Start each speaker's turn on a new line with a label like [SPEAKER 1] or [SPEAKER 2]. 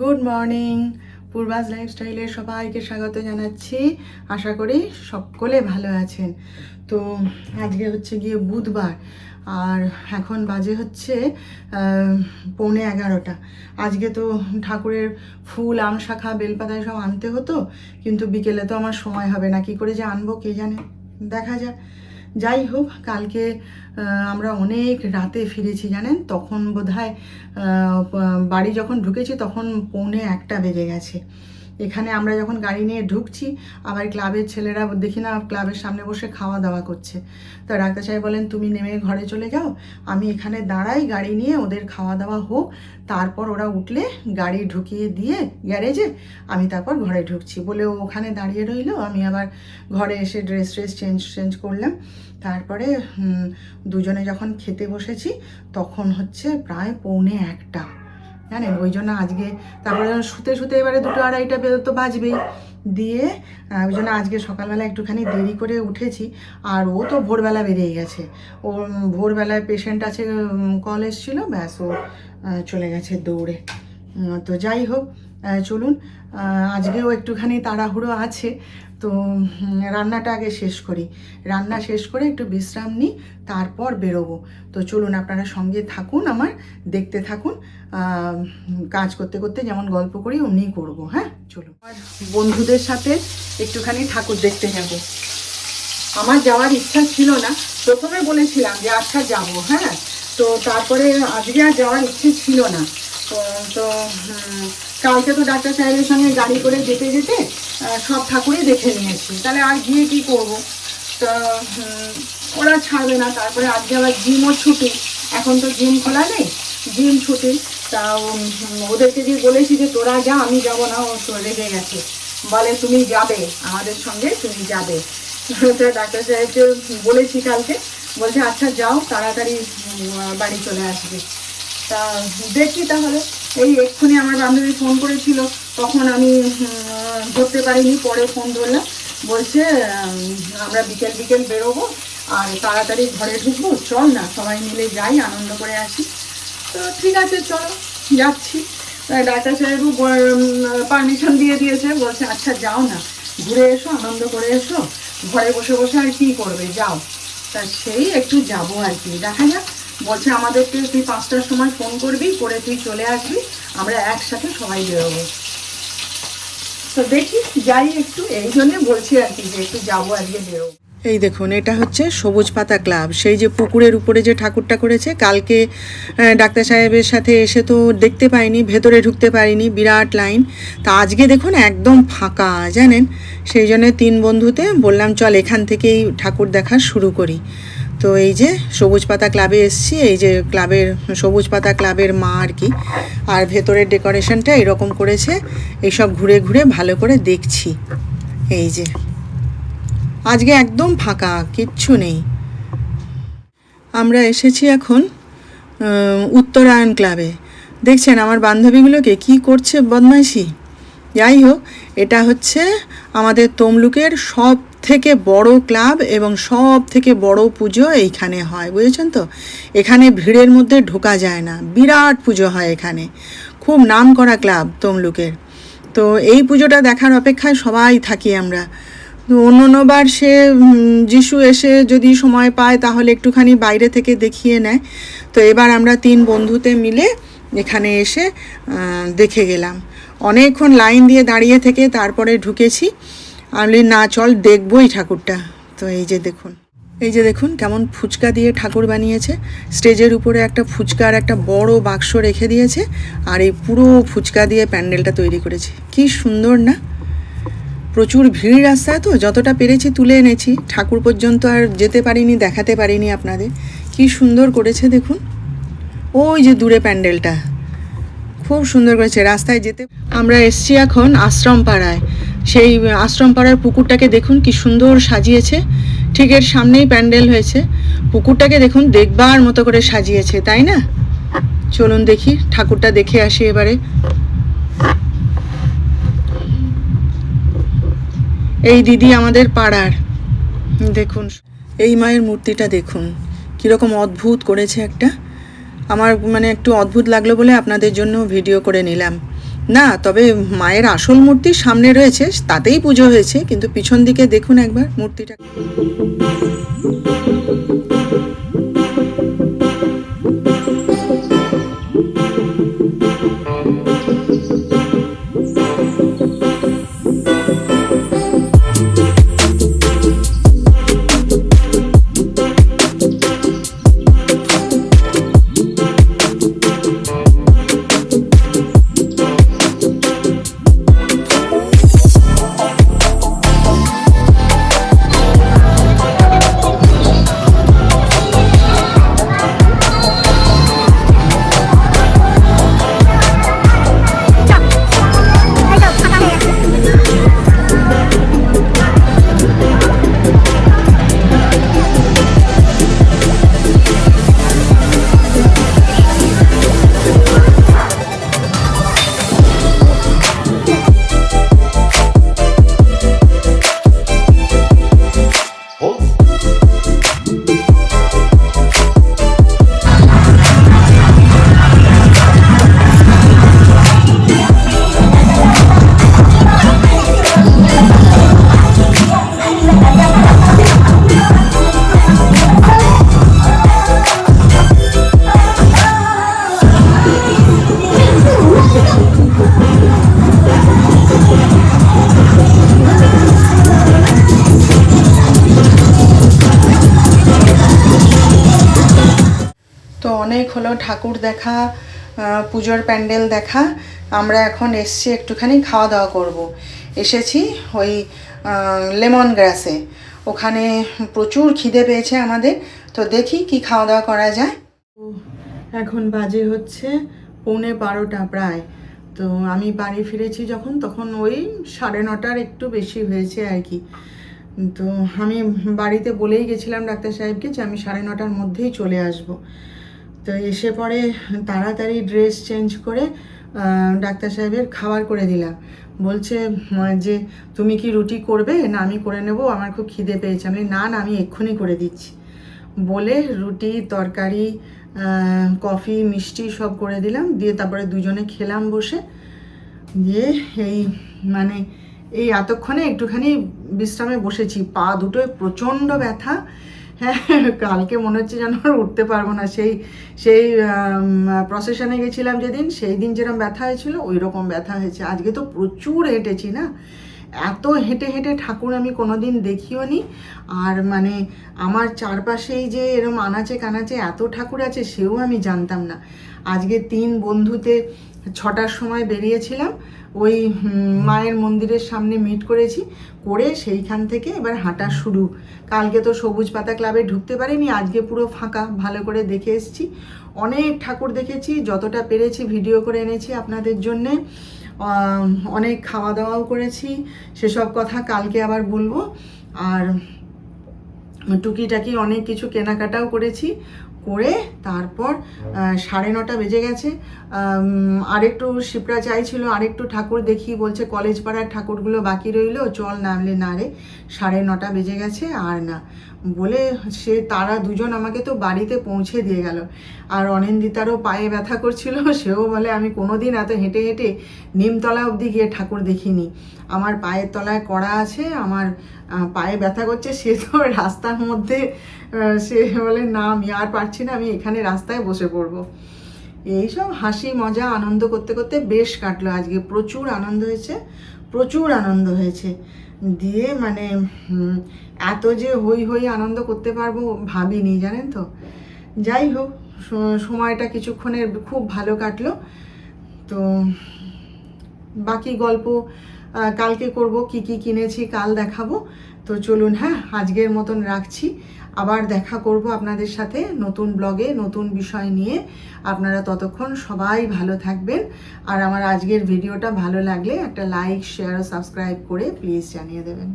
[SPEAKER 1] Good morning পূর্বাজ লাইফস্টাইলের সবাইকে স্বাগত জানাচ্ছি। আশা করি সকলে ভালো আছেন। তো আজকে হচ্ছে গিয়ে বুধবার, আর এখন বাজে হচ্ছে পৌনে এগারোটা। আজকে তো ঠাকুরের ফুল, আম, শাখা, বেলপাতায় সব আনতে হতো, কিন্তু বিকেলে তো আমার সময় হবে না। কি করে যে আনব কে জানে? দেখা যাক। যাই হোক কালকে আমরা অনেক রাতে ফিরেছি, জানেন? তখন বোধহয় হয় বাড়ি যখন ঢুকেছি, তখন পৌনে একটা বেজে গেছে। এখানে আমরা যখন গাড়ি নিয়ে ঢুকছি আবার ক্লাবের ছেলেরা দেখি না, ক্লাবের সামনে বসে খাওয়া দাওয়া করছে। তা ডাক্তার সাহেব বলেন, তুমি নেমে ঘরে চলে যাও, আমি এখানে দাঁড়াই, গাড়ি নিয়ে ওদের খাওয়া দাওয়া হোক, তারপর ওরা উঠলে গাড়ি ঢুকিয়ে দিয়ে গ্যারেজে আমি তারপর ঘরে ঢুকছি। বলে ওখানে দাঁড়িয়ে রইল, আমি আবার ঘরে এসে ড্রেস ট্রেস চেঞ্জ চেঞ্জ করলাম। তারপরে দুজনে যখন খেতে বসেছি, তখন হচ্ছে প্রায় পৌনে একটা। জানেন? ওই জন্য আজকে তারপরে যখন শুতে শুতে এবারে দুটো আড়াইটা বেরো তো বাজবেই। দিয়ে ওই জন্য আজকে সকালবেলা একটুখানি দেরি করে উঠেছি। আর ও তো ভোরবেলা বেরিয়ে গেছে। ও ভোরবেলায় পেশেন্ট আছে কল এসেছিল ব্যাস ও চলে গেছে দৌড়ে। তো যাই হোক চলুন আজকেও একটুখানি তাড়াহুড়ো আছে। তো রান্নাটা আগে শেষ করি। রান্না শেষ করে একটু বিশ্রাম নিই, তারপর বেরোবো। তো চলুন, আপনারা সঙ্গে থাকুন আমার, দেখতে থাকুন কাজ করতে করতে যেমন গল্প করি, অমনিই করব হ্যাঁ? চলুন। আমার বন্ধুদের সাথে একটুখানি ঠাকুর দেখতে যাব। আমার যাওয়ার ইচ্ছা ছিল না। প্রথমে বলেছিলাম যে আচ্ছা যাব হ্যাঁ? তো তারপরে আজকে আর যাওয়ার ইচ্ছে ছিল না। তো কালকে তো ডাক্তার সাহেবের সঙ্গে গাড়ি করে যেতে যেতে সব ঠাকুরই দেখে নিয়েছি। তাহলে আর গিয়ে কি করব? তো ওরা ছাড়বে না। তারপরে আজকে আবার জিমও ছুটি। এখন তো জিম খোলা নেই। জিম ছুটি। তা ওদেরকে যে বলেছি যে, তোরা যা, আমি যাব না। ও রেগে গেছে। বলে, তুমি যাবে। আমাদের সঙ্গে তুমি যাবে। ডাক্তার সাহেবকে বলেছি কালকে। বলছে আচ্ছা যাও, তাড়াতাড়ি বাড়ি চলে আসবে। তা, দেখি তাহলে। এই এক্ষুনি আমার বান্ধবী ফোন করেছিল। তখন আমি ধরতে পারিনি, পরে ফোন ধরলাম। বলছে আমরা বিকেল বিকেল বেরোবো, আর তাড়াতাড়ি ঘরে ঢুকবো। চল না, সবাই মিলে যাই, আনন্দ করে আসি। তো ঠিক আছে, চলো, যাচ্ছি। ডাক্তার সাহেবও পারমিশন দিয়ে দিয়েছে। বলছে আচ্ছা যাও না, ঘুরে এসো, আনন্দ করে এসো। ঘরে বসে বসে আর কি করবে, যাও। তা সেই একটু যাব আর কি। দেখা যাক। বলছে, আমাদেরকে তুই পাঁচটার সময় ফোন করবি, করে তুই চলে আসবি। আমরা একসাথে সবাই বেরোবো। তো দেখি যাই একটু, এই জন্যে বলছি আর কি যে একটু যাব আজকে বেরোবো। এই দেখুন, এটা হচ্ছে সবুজ পাতা ক্লাব। সেই যে পুকুরের উপরে যে ঠাকুরটা করেছে, কালকে ডাক্তার সাহেবের সাথে এসে তো দেখতে পাইনি, ভেতরে ঢুকতে পারিনি, বিরাট লাইন। তা আজকে দেখুন, একদম ফাঁকা, জানেন? সেই জন্য তিন বন্ধুতে বললাম, চল এখান থেকেই ঠাকুর দেখা শুরু করি। তো এই যে সবুজ পাতা ক্লাবে এসছি, এই যে ক্লাবের, সবুজ পাতা ক্লাবের মা আর কি। আর ভেতরের ডেকোরেশনটা এরকম করেছে, এইসব ঘুরে ঘুরে ভালো করে দেখছি। এই যে। আজকে একদম ফাঁকা, কিচ্ছু নেই। আমরা এসেছি এখন উত্তরায়ণ ক্লাবে। দেখছেন আমার বান্ধবীগুলোকে কি করছে বদমাইশি? যাই হোক, এটা হচ্ছে আমাদের তমলুকের সব থেকে বড় ক্লাব এবং সব থেকে বড় পুজো এইখানে হয়, বুঝেছেন তো? এখানে ভিড়ের মধ্যে ঢোকা যায় না, বিরাট পুজো হয় এখানে। খুব নাম করা ক্লাব তমলুকের। তো এই পুজোটা দেখার অপেক্ষায় সবাই থাকি আমরা। অন্য অন্যবার সে যিশু এসে যদি সময় পায় তাহলে একটুখানি বাইরে থেকে দেখিয়ে নেয়। তো এবার আমরা তিন বন্ধুতে মিলে এখানে এসে দেখে গেলাম। অনেকক্ষণ লাইন দিয়ে দাঁড়িয়ে থেকে তারপরে ঢুকেছি। আমি না, চল দেখবই ঠাকুরটা। তো এই যে দেখুন, এই যে দেখুন কেমন ফুচকা দিয়ে ঠাকুর বানিয়েছে। স্টেজের উপরে একটা ফুচকার একটা বড় বাক্স রেখে দিয়েছে আর এই পুরো ফুচকা দিয়ে প্যান্ডেলটা তৈরি করেছে। কি সুন্দর না? প্রচুর ভিড় রাস্তায় তো, যতটা পেরেছি তুলে এনেছি। ঠাকুর পর্যন্ত আর যেতে পারিনি, দেখাতে পারিনি আপনাদের। কি সুন্দর করেছে দেখুন। ওই যে দূরে প্যান্ডেলটা। খুব সুন্দর করেছে। রাস্তায় যেতে আমরা এসছি এখন আশ্রম পাড়ায় সেই আশ্রম পাড়ার পুকুরটাকে দেখুন কি সুন্দর সাজিয়েছে। ঠিক এর সামনেই প্যান্ডেল হয়েছে। পুকুরটাকে দেখুন দেখবার মতো করে সাজিয়েছে, তাই না? চলুন দেখি, ঠাকুরটা দেখে আসি এবারে। এই দিদি আমাদের পাড়ার। দেখুন, এই মায়ের মূর্তিটা দেখুন। কীরকম অদ্ভুত করেছে একটা। আমার মানে একটু অদ্ভুত লাগল বলে আপনাদের জন্য ভিডিও করে নিলাম। না, তবে মায়ের আসল মূর্তি সামনে রয়েছে, তাতেই পুজো হয়েছে, কিন্তু পিছন দিকে দেখুন একবার মূর্তিটা। অনেক হলো ঠাকুর দেখা পুজোর প্যান্ডেল দেখা। আমরা এখন এসছি একটুখানি খাওয়া দাওয়া করব। এসেছি ওই লেমন গ্রাসে। ওখানে প্রচুর খিদে পেয়েছে আমাদের। তো দেখি কি খাওয়া দাওয়া করা যায়। এখন বাজে হচ্ছে পৌনে বারোটা প্রায়। তো আমি বাড়ি ফিরেছি যখন, তখন ওই সাড়ে নটার একটু বেশি হয়েছে আর কি। তো আমি বাড়িতে বলেই গেছিলাম ডাক্তার সাহেবকে যে আমি সাড়ে নটার মধ্যেই চলে আসব। তো এসে পরে তাড়াতাড়ি ড্রেস চেঞ্জ করে ডাক্তার সাহেবের খাবার করে দিলাম। বলছে যে তুমি কি রুটি করবে? না, আমি করে নেব, আমার খুব খিদে পেয়েছে। আমি না না, আমি এক্ষুনি করে দিচ্ছি। বলে রুটি, তরকারি কফি, মিষ্টি সব করে দিলাম। দিয়ে তারপরে দুজনে খেলাম বসে। দিয়ে এই মানে এই এতক্ষণে একটুখানি বিশ্রামে বসেছি। পা দুটোয় প্রচণ্ড ব্যথা। হ্যাঁ কালকে মনে হচ্ছে যেন আর উঠতে পারব না। সেই সেই প্রসেশনে গেছিলাম যেদিন, সেই দিন যেরকম ব্যথা হয়েছিল ওই রকম ব্যথা হয়েছে। আজকে তো প্রচুর হেঁটেছি না? এত হেঁটে হেঁটে ঠাকুর আমি কোনোদিন দেখিও নি। আর মানে আমার চারপাশেই যে এরম আনাচে কানাচে এত ঠাকুর আছে, সেও আমি জানতাম না। আজকে তিন বন্ধুতে ছটার সময় বেরিয়েছিলাম, ওই মায়ের মন্দিরের সামনে মিট করেছি, করে সেইখান থেকে এবার হাঁটা শুরু। কালকে তো সবুজ পাতা ক্লাবে ঢুকতে পারিনি, আজকে পুরো ফাঁকা, ভালো করে দেখে এসেছি। অনেক ঠাকুর দেখেছি, যতটা পেরেছি ভিডিও করে এনেছি আপনাদের জন্যে। অনেক খাওয়া দাওয়াও করেছি, সেসব কথা কালকে আবার বলব। আর টুকিটাকি অনেক কিছু কেনাকাটাও করেছি, করে তারপর সাড়ে নটা বেজে গেছে। আরেকটু শিপরা চাইছিল আরেকটু ঠাকুর দেখি, বলছে কলেজ পাড়ার ঠাকুরগুলো বাকি রইল, চল নামলে না রে, সাড়ে নটা বেজে গেছে, আর না। বলে সে, তারা দুজন আমাকে তো বাড়িতে পৌঁছে দিয়ে গেল। আর অনিন্দিতারও পায়ে ব্যথা করছিল, সেও বলে, আমি কোনোদিন এত হেঁটে হেঁটে নিমতলা অবধি গিয়ে ঠাকুর দেখিনি। আমার পায়ের তলায় কড়া আছে, আমার পায়ে ব্যথা করছে, সে তো রাস্তার মধ্যে সে বলে, না, আমি আর পারছি না, আমি এখানে রাস্তায় বসে পড়ব। এইসব হাসি, মজা, আনন্দ করতে করতে বেশ কাটলো। আজকে প্রচুর আনন্দ হয়েছে, প্রচুর আনন্দ হয়েছে। দিয়ে মানে এত যে হই হই আনন্দ করতে পারব ভাবিনি, জানেন তো? যাই হোক সময়টা কিছুক্ষণের খুব ভালো কাটলো। তো, বাকি গল্প কালকে করব, কি কি কিনেছি, কাল দেখাবো। তো চলুন হ্যাঁ আজকের মতন রাখছি। আবার দেখা করব আপনাদের সাথে নতুন ব্লগে নতুন বিষয় নিয়ে। আপনারা ততক্ষণ সবাই ভালো থাকবেন। আর আমার আজকের ভিডিওটা ভালো লাগলে একটা লাইক শেয়ার ও সাবস্ক্রাইব করে প্লিজ জানিয়ে দেবেন।